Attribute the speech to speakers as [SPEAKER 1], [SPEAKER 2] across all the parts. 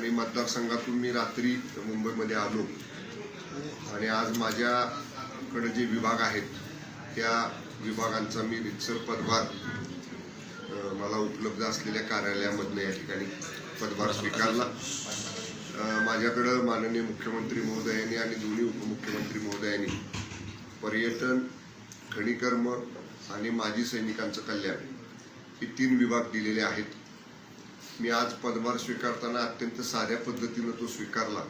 [SPEAKER 1] आणि मतदारसंघातून मी रात्री मुंबईमध्ये आलो. आणि आज माझ्याकडे जे विभाग आहेत त्या विभागांचा मी रितसर पदभार मला उपलब्ध असलेल्या कार्यालयामधनं या ठिकाणी पदभार स्वीकारला. माझ्याकडं माननीय मुख्यमंत्री महोदयांनी आणि दोन्ही उपमुख्यमंत्री महोदयांनी पर्यटन खनिकर्म आणि माजी सैनिकांचं कल्याण हे तीन विभाग दिलेले आहेत. मी आज पदभार स्वीकारताना अत्यंत साध्या पद्धतीनं तो स्वीकारला.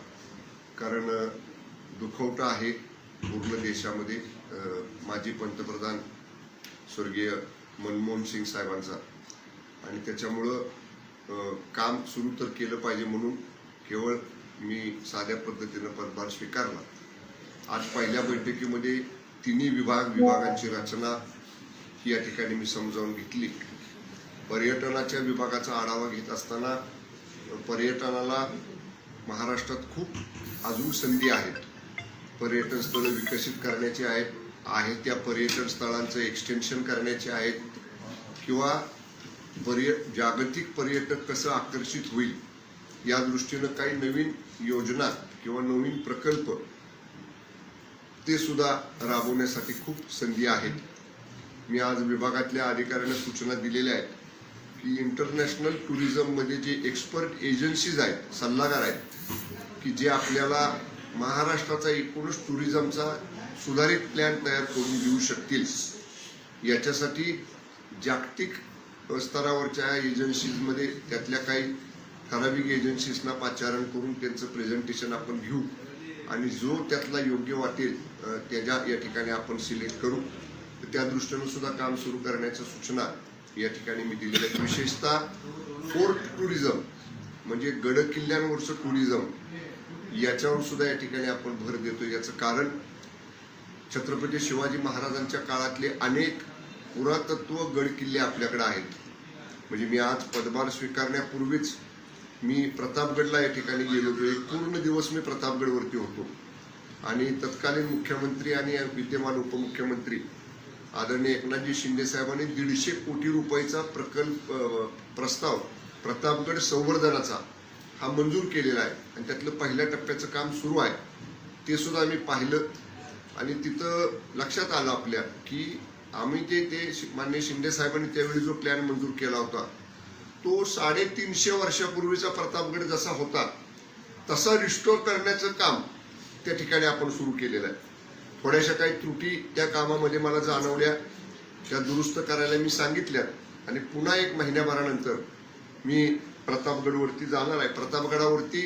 [SPEAKER 1] कारण दुखवटं दुखवटा आहे पूर्ण देशामध्ये माजी पंतप्रधान स्वर्गीय मनमोहन सिंग साहेबांचा. आणि त्याच्यामुळं काम सुरू तर केलं पाहिजे म्हणून केवळ मी साध्या पद्धतीनं पदभार स्वीकारला. आज पहिल्या बैठकीमध्ये तिन्ही विभाग विभागांची रचना ही या ठिकाणी मी समजावून घेतली. पर्यटनाच्या विभागाचा आढावा घेत असताना पर्यटनाला महाराष्ट्रात खूप अजून संधी आहेत. पर्यटन स्थळं विकसित करण्याची आहेत आहेत त्या पर्यटन स्थळांचं एक्सटेन्शन करण्याचे आहेत किंवा पर्य जागतिक पर्यटक कसं आकर्षित होईल या दृष्टीनं काही नवीन योजना किंवा नवीन प्रकल्प ते सुद्धा राबवण्यासाठी खूप संधी आहेत. मी आज विभागातल्या अधिकाऱ्यांना सूचना दिलेल्या आहेत. की इंटरनॅशनल टुरिझममध्ये जे एक्सपर्ट एजन्सीज आहेत सल्लागार आहेत की जे आपल्याला महाराष्ट्राचा एकूणच टुरिझमचा सुधारित प्लॅन तयार करून देऊ शकतील. याच्यासाठी जागतिक स्तरावरच्या एजन्सीजमध्ये त्यातल्या काही ठराविक एजन्सीजना पाचारण करून त्यांचं प्रेझेंटेशन आपण घेऊ आणि जो त्यातला योग्य वाटेल त्याच्या या ठिकाणी आपण सिलेक्ट करू. तर त्या दृष्टीनं सुद्धा काम सुरू करण्याच्या सूचना या ठिकाणी मी दिलेले आहेत विशेषतः फोर्ट टुरिझम म्हणजे गड किल्ल्यांवरचं टुरिझम याच्यावर सुद्धा या ठिकाणी आपण भर देतो याचं कारण छत्रपती शिवाजी महाराजांच्या काळातले अनेक पुरातत्व गड किल्ले आपल्याकडे आहेत. म्हणजे मी आज पदभार स्वीकारण्यापूर्वीच मी प्रतापगडला या ठिकाणी गेलो होतो. एक पूर्ण दिवस मी प्रतापगडवरती होतो. आणि तत्कालीन मुख्यमंत्री आणि विद्यमान उपमुख्यमंत्री आदरणीय एकनाथजी शिंदे साहेबांनी दीडशे कोटी रुपयाचा प्रकल्प प्रस्ताव प्रतापगड संवर्धनाचा हा मंजूर केलेला आहे. आणि त्यातलं पहिल्या टप्प्याचं काम सुरू आहे. ते सुद्धा आम्ही पाहिलं. आणि तिथं लक्षात आलं आपल्या की आम्ही ते ते शि- माननीय शिंदे साहेबांनी त्यावेळी जो प्लॅन मंजूर केला होता तो साडेतीनशे वर्षापूर्वीचा प्रतापगड जसा होता तसा रिस्टोर करण्याचं काम त्या ठिकाणी आपण सुरू केलेलं आहे. थोड्याशा काही त्रुटी त्या कामामध्ये मला जाणवल्या त्या दुरुस्त करायला मी सांगितल्या आणि पुन्हा एक महिन्याभरानंतर मी प्रतापगडवरती जाणार आहे. प्रतापगडावरती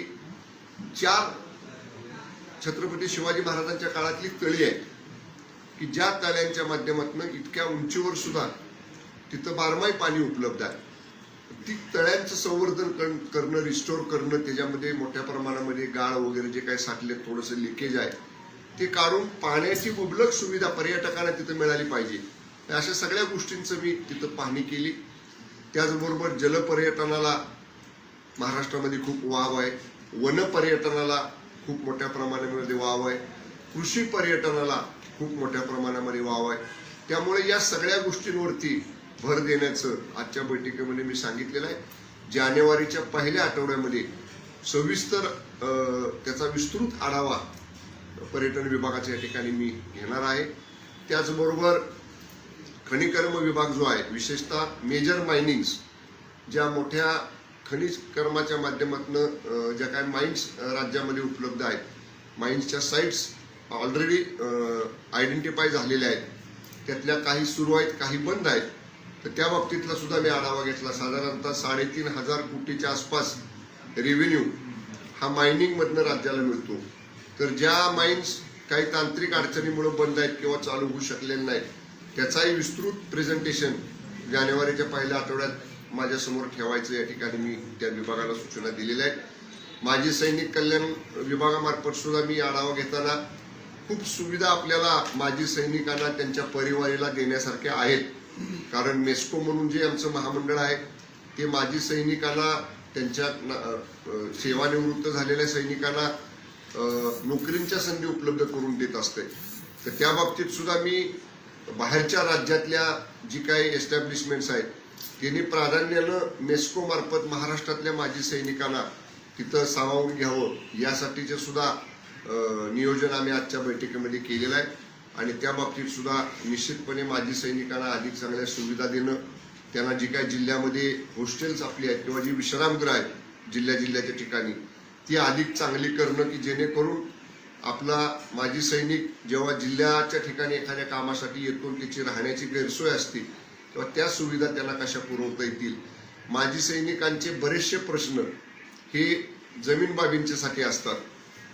[SPEAKER 1] चार छत्रपती शिवाजी महाराजांच्या काळातली तळी आहे की ज्या तळ्यांच्या माध्यमातून इतक्या उंचीवर सुद्धा तिथं बारमाही पाणी उपलब्ध आहे. ती तळ्यांचं संवर्धन करणं रिस्टोर करणं त्याच्यामध्ये मोठ्या प्रमाणामध्ये गाळ वगैरे जे काही साठले थोडंसं लिकेज आहे ते काढून पाण्याची मुबलक सुविधा पर्यटकांना तिथं मिळाली पाहिजे. अशा सगळ्या गोष्टींचं मी तिथं पाहणी केली. त्याचबरोबर जलपर्यटनाला महाराष्ट्रामध्ये खूप वाव आहे. वन पर्यटनाला खूप मोठ्या प्रमाणामध्ये वाव आहे. कृषी पर्यटनाला खूप मोठ्या प्रमाणामध्ये वाव आहे. त्यामुळे या सगळ्या गोष्टींवरती भर देण्याचं आजच्या बैठकीमध्ये मी सांगितलेलं आहे. जानेवारीच्या पहिल्या आठवड्यामध्ये सविस्तर त्याचा विस्तृत आढावा पर्यटन विभागाच्या या ठिकाणी मी घेणार आहे. त्याचबरोबर खनिकर्म विभाग जो आहे विशेषतः मेजर मायनिंग्स ज्या मोठ्या खनिज कर्माच्या माध्यमातून ज्या काय माइन्स राज्यामध्ये उपलब्ध आहेत. माइन्सच्या साईट्स ऑलरेडी आयडेंटिफाय झालेल्या आहेत. त्यातल्या काही सुरू आहेत काही बंद आहेत. तर त्या बाबतीतला सुद्धा मी आढावा घेतला. साधारणतः साडेतीन हजार कोटीच्या आसपास रेव्हेन्यू हा मायनिंगमधनं राज्याला मिळतो. तर ज्या माइन्स काही तांत्रिक अडचणीमुळे बंद आहेत किंवा चालू होऊ शकलेले नाहीत त्याचाही विस्तृत प्रेझेंटेशन जानेवारीच्या पहिल्या आठवड्यात माझ्यासमोर ठेवायचं या ठिकाणी मी त्या विभागाला सूचना दिलेल्या आहेत. माजी सैनिक कल्याण विभागामार्फत सुद्धा मी आढावा घेताना खूप सुविधा आपल्याला माजी सैनिकांना त्यांच्या परिवाराला देण्यासारख्या आहेत. कारण मेस्को म्हणून जे आमचं महामंडळ आहे ते माजी सैनिकांना त्यांच्या न- सेवानिवृत्त झालेल्या सैनिकांना नोकरींच्या संधी उपलब्ध करून देत असते. तर त्या बाबतीत सुद्धा मी बाहेरच्या राज्यातल्या जी काही एस्टॅब्लिशमेंट्स आहेत त्यांनी प्राधान्यानं मेस्को मार्फत महाराष्ट्रातल्या माजी सैनिकांना तिथं सामावून घ्यावं यासाठीचे सुद्धा नियोजन आम्ही आजच्या बैठकीमध्ये केलेलं आहे. आणि त्या बाबतीत सुद्धा निश्चितपणे माजी सैनिकांना अधिक चांगल्या सुविधा देणं त्यांना जी काही जिल्ह्यामध्ये हॉस्टेल्स आपली आहेत किंवा जी विश्रामगृह आहेत जिल्ह्या जिल्ह्याच्या ठिकाणी ती अधिक चांगली करणं की जेणेकरून आपला माजी सैनिक जेव्हा जिल्ह्याच्या ठिकाणी एखाद्या कामासाठी येतो त्याची राहण्याची गैरसोय असते तेव्हा त्या सुविधा त्याला कशा पुरवता येतील? माजी सैनिकांचे बरेचसे प्रश्न हे जमीन बाबींच्यासाठी असतात.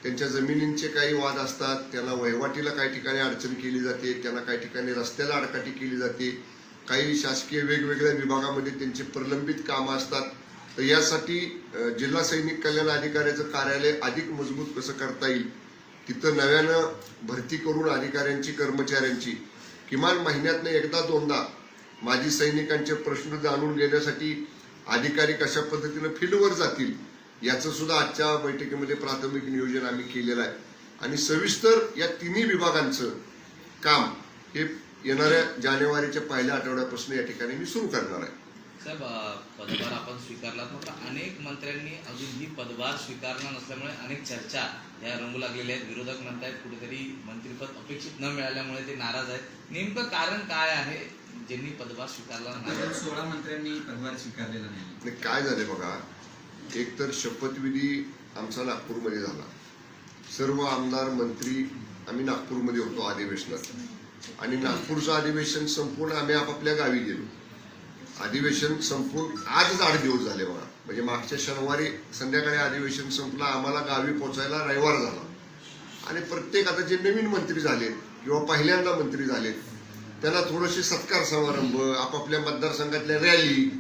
[SPEAKER 1] त्यांच्या जमिनींचे काही वाद असतात त्यांना वहिवाटीला काही ठिकाणी अडचण केली जाते त्यांना काही ठिकाणी रस्त्याला आडकाठी केली जाते. काही शासकीय वेगवेगळ्या विभागामध्ये त्यांचे प्रलंबित कामं असतात. तर यासाठी जिल्हा सैनिक कल्याण अधिकाऱ्याचं कार्यालय अधिक मजबूत कसं करता येईल तिथं नव्यानं भरती करून अधिकाऱ्यांची कर्मचाऱ्यांची किमान महिन्यातनं एकदा दोनदा माजी सैनिकांचे प्रश्न जाणून घेण्यासाठी अधिकारी कशा पद्धतीनं फील्डवर जातील याचं सुद्धा आजच्या बैठकीमध्ये प्राथमिक नियोजन आम्ही केलेलं आहे. आणि सविस्तर या तिन्ही विभागांचं काम हे येणाऱ्या जानेवारीच्या पहिल्या आठवड्यापासून या ठिकाणी मी सुरू करणार आहे.
[SPEAKER 2] साहेब पदभार आपण स्वीकारला मात्र अनेक मंत्र्यांनी अजूनही पदभार स्वीकारला नसल्यामुळे अनेक चर्चा या रंगू लागलेल्या आहेत. विरोधक म्हणतायत कुठेतरी मंत्रिपद अपेक्षित न मिळाल्यामुळे ते नाराज आहेत. नेमकं कारण काय आहे ज्यांनी पदभार स्वीकारला नाही?
[SPEAKER 3] अजून सोळा मंत्र्यांनी पदभार स्वीकारलेला नाही.
[SPEAKER 1] काय झाले बघा एकतर शपथविधी आमचा नागपूरमध्ये झाला. सर्व आमदार मंत्री आम्ही नागपूरमध्ये होतो अधिवेशनात. आणि नागपूरचं अधिवेशन संपूर्ण आम्ही आपापल्या गावी गेलो. अधिवेशन संपून आजच आठ दिवस झाले बघा. म्हणजे मागच्या शनिवारी संध्याकाळी अधिवेशन संपलं आम्हाला गावी पोहोचायला रविवार झाला. आणि प्रत्येक आता जे नवीन मंत्री झाले किंवा पहिल्यांदा मंत्री झाले त्यांना थोडेसे सत्कार समारंभ आपापल्या मतदारसंघातल्या रॅली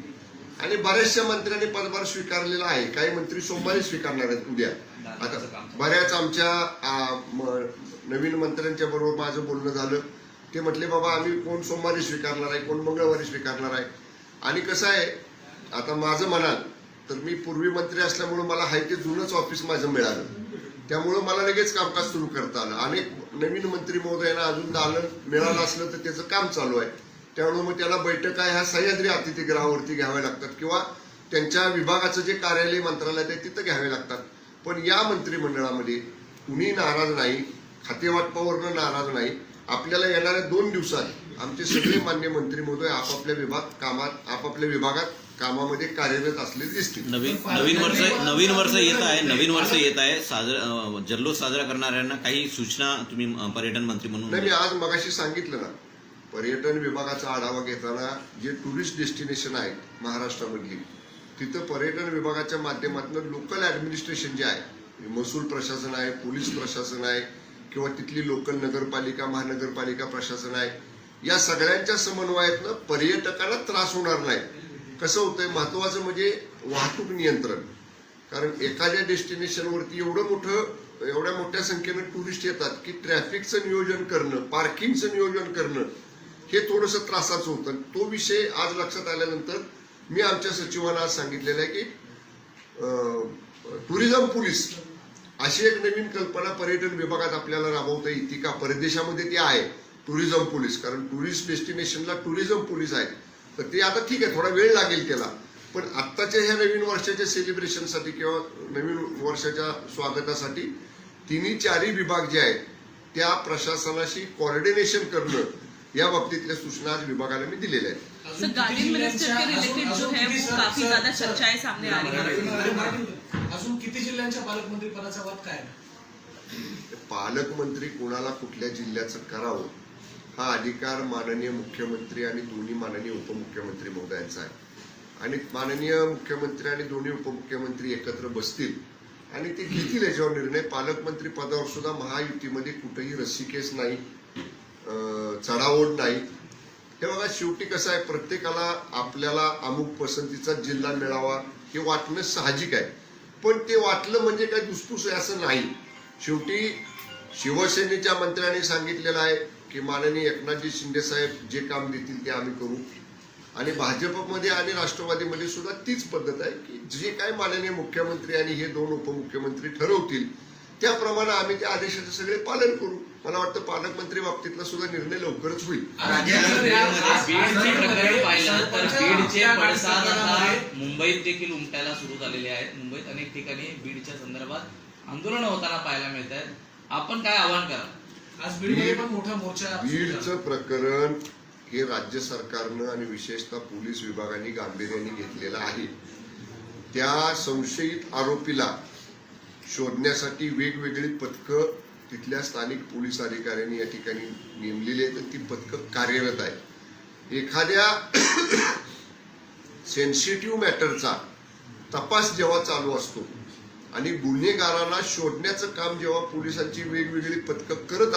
[SPEAKER 1] आणि बऱ्याचशा मंत्र्यांनी पदभार स्वीकारलेला आहे. काही मंत्री सोमवारी स्वीकारणार आहेत उद्या. आता बऱ्याच आमच्या नवीन मंत्र्यांच्या बरोबर माझं बोलणं झालं. ते म्हटले बाबा आम्ही कोण सोमवारी स्वीकारणार आहे? कोण मंगळवारी स्वीकारणार आहे? आणि कसं आहे आता माझं म्हणाल तर मी पूर्वी मंत्री असल्यामुळे मला हाय ते जुनंच ऑफिस माझं मिळालं. त्यामुळं मला लगेच कामकाज सुरू करता आलं. अनेक नवीन मंत्री महोदयांना अजून दालन मिळालं असलं तर त्याचं काम चालू आहे. त्यामुळे मग त्याला बैठका ह्या सह्याद्री अतिथीगृहावरती घ्याव्या लागतात किंवा त्यांच्या विभागाचं जे कार्यालय मंत्रालय आहे तिथं घ्यावे लागतात. पण या मंत्रिमंडळामध्ये कुणी नाराज नाही खातेवाटपावरनं नाराज नाही. आपल्याला येणाऱ्या दोन दिवसात आमचे सगळे मान्य मंत्री महोदय आपापल्या विभाग कामात आपापल्या विभागात कामामध्ये कार्यरत असले दिसतील.
[SPEAKER 4] नवीन नवीन वर्ष नवीन वर्ष येत आहे नवीन वर्ष येत आहे. साजरा जल्लोष साजरा करणाऱ्यांना काही सूचना तुम्ही पर्यटन मंत्री म्हणून
[SPEAKER 1] नाही मी आज मगाशी सांगितलं ना पर्यटन विभागाचा आढावा घेताना जे टुरिस्ट डेस्टिनेशन आहेत महाराष्ट्रामधली तिथं पर्यटन विभागाच्या माध्यमातून लोकल ऍडमिनिस्ट्रेशन जे आहे महसूल प्रशासन आहे पोलीस प्रशासन आहे किंवा तिथली लोकल नगरपालिका महानगरपालिका प्रशासन आहे या सगळ्यांच्या समन्वयातनं पर्यटकाला त्रास होणार नाही. कसं होतंय महत्वाचं म्हणजे वाहतूक नियंत्रण. कारण एखाद्या डेस्टिनेशनवरती एवढं मोठं एवढ्या मोठ्या संख्येनं टुरिस्ट येतात की ट्रॅफिकचं नियोजन करणं पार्किंगचं नियोजन करणं हे थोडंसं त्रासाचं होतं. तो विषय आज लक्षात आल्यानंतर मी आमच्या सचिवांना आज सांगितलेलं आहे की टुरिझम पोलीस अशी एक नवीन कल्पना पर्यटन विभागात आपल्याला राबवता येते का परदेशामध्ये ती आहे. टुरिझम पोलीस कारण टुरिस्ट डेस्टिनेशनला टुरिझम पोलीस आहे तर ते आता ठीक आहे थोडा वेळ लागेल त्याला. पण आत्ताच्या ह्या नवीन वर्षाच्या सेलिब्रेशनसाठी किंवा नवीन वर्षाच्या स्वागतासाठी तिन्ही चारही विभाग जे आहेत त्या प्रशासनाशी कोऑर्डिनेशन करणं या बाबतीतल्या सूचना आज विभागाला मी दिलेल्या आहेत.
[SPEAKER 5] सर गार्डियन मिनिस्टर के रिलेटेड जो वो काफी ज्यादा चर्चाएं सामने आ रही
[SPEAKER 6] अजून किती जिल्ह्यांच्या पालकमंत्री पदाचा वाद काय? आहे?
[SPEAKER 1] पालकमंत्री कोणाला कुठल्या जिल्ह्याचं करावं हा अधिकार माननीय मुख्यमंत्री आणि दोन्ही माननीय उपमुख्यमंत्री महोदयांचा आहे. आणि माननीय मुख्यमंत्री आणि दोन्ही उपमुख्यमंत्री एकत्र बसतील आणि ते घेतील याच्यावर निर्णय. पालकमंत्री पदावर सुद्धा महायुतीमध्ये कुठेही रस्सीकेस नाही अं, चढाओढ नाही. हे बघा शेवटी कसं आहे प्रत्येकाला आपल्याला अमुक पसंतीचा जिल्हा मिळावा हे वाटणं साहजिक आहे. पण ते वाटलं म्हणजे काय दुसपूस आहे असं नाही. शेवटी शिवसेनेच्या मंत्र्यांनी सांगितलेलं आहे की माननीय एकनाथजी शिंदे साहेब जे काम देतील ते आम्ही करू. आणि भाजपमध्ये आणि राष्ट्रवादीमध्ये सुद्धा तीच पद्धत आहे की जे काय माननीय मुख्यमंत्री आणि हे दोन उपमुख्यमंत्री ठरवतील त्याप्रमाणे आम्ही त्या आदेशाचं सगळे पालन करू. मला वाटतं पालकमंत्री बाबतीतला सुद्धा निर्णय लवकरच होईल.
[SPEAKER 2] मुंबईत देखील उमटायला सुरू झालेले आहेत. मुंबईत अनेक ठिकाणी बीडच्या संदर्भात आंदोलन होताना पाहायला मिळत आहेत आपण काय आव्हान करा
[SPEAKER 6] आज बीडमध्ये पण मोठा मोर्चा
[SPEAKER 1] बीडचं प्रकरण हे राज्य सरकारनं आणि विशेषतः पोलीस विभागाने गांभीर्याने घेतलेलं आहे. त्या संशयित आरोपीला शोधण्यासाठी वेगवेगळी पथकं तिथल्या स्थानिक पोलीस अधिकाऱ्यांनी या ठिकाणी नेमलेली आहेत. आणि ती पथकं कार्यरत आहेत. एखाद्या सेन्सिटिव्ह मॅटरचा तपास जेव्हा चालू असतो आणि गुन्हेगाराला शोधण्याचं काम जेव्हा पोलिसांची वेगवेगळी पथकं करत